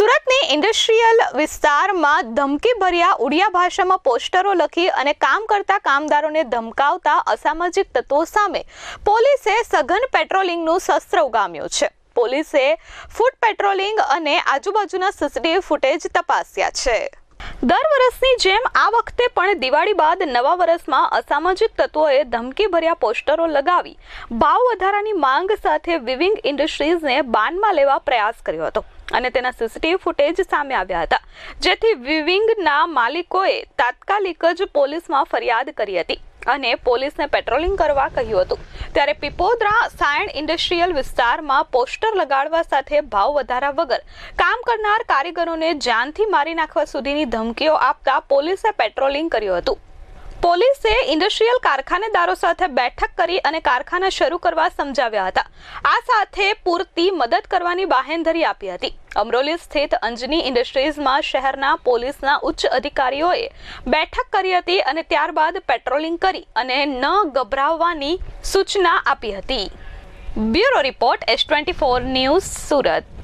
સુરતની ઇન્ડસ્ટ્રીયલ વિસ્તારમાં ધમકીભર્યા ઉડિયા ભાષામાં પોસ્ટરો લખી અને કામ કરતા કામદારોને ધમકાવતા અસામાજિક તત્વો સામે પોલીસે સઘન પેટ્રોલિંગનું શસ્ત્ર ઉગામ્યું છે. પોલીસે ફૂટ પેટ્રોલિંગ અને આજુબાજુના સીસીટીવી ફૂટેજ તપાસ્યા છે. દર વર્ષની જેમ આ વખતે પણ દિવાળી બાદ નવા વર્ષમાં અસામાજિક તત્વોએ ધમકીભર્યા પોસ્ટરો લગાવી ભાવ વધારાની માંગ સાથે વિવિંગ ઇન્ડસ્ટ્રીઝને બાનમાં લેવા પ્રયાસ કર્યો હતો. અને તેના સીસીટીવી ફૂટેજ સામે આવ્યા હતા. જેથી વિવિંગના માલિકોએ તાત્કાલિક જ પોલીસમાં ફરિયાદ કરી હતી અને પોલીસને પેટ્રોલિંગ કરવા કહ્યું હતું. ત્યારે પીપોદરા સાયણ ઇન્ડસ્ટ્રીયલ વિસ્તારમાં પોસ્ટર લગાડવા સાથે ભાવ વધારા વગર કામ કરનાર કારીગરોને જાનથી મારી નાખવા સુધીની ધમકીઓ આપતા પોલીસે પેટ્રોલિંગ કર્યું હતું. પોલીસે ઇન્ડસ્ટ્રીયલ કારખાનેદારો સાથે બેઠક કરી અને કારખાના શરૂ કરવા સમજાવ્યા હતા. આ સાથે પૂરતી મદદ કરવાની બાહેંધરી આપી હતી. અમરોલી સ્થિત અંજની ઇન્ડસ્ટ્રીઝમાં શહેરના પોલીસના ઉચ્ચ અધિકારીઓએ બેઠક કરી હતી અને ત્યારબાદ પેટ્રોલિંગ કરી અને ન ગભરાવવાની સૂચના આપી હતી. Bureau report S twenty four news Surat.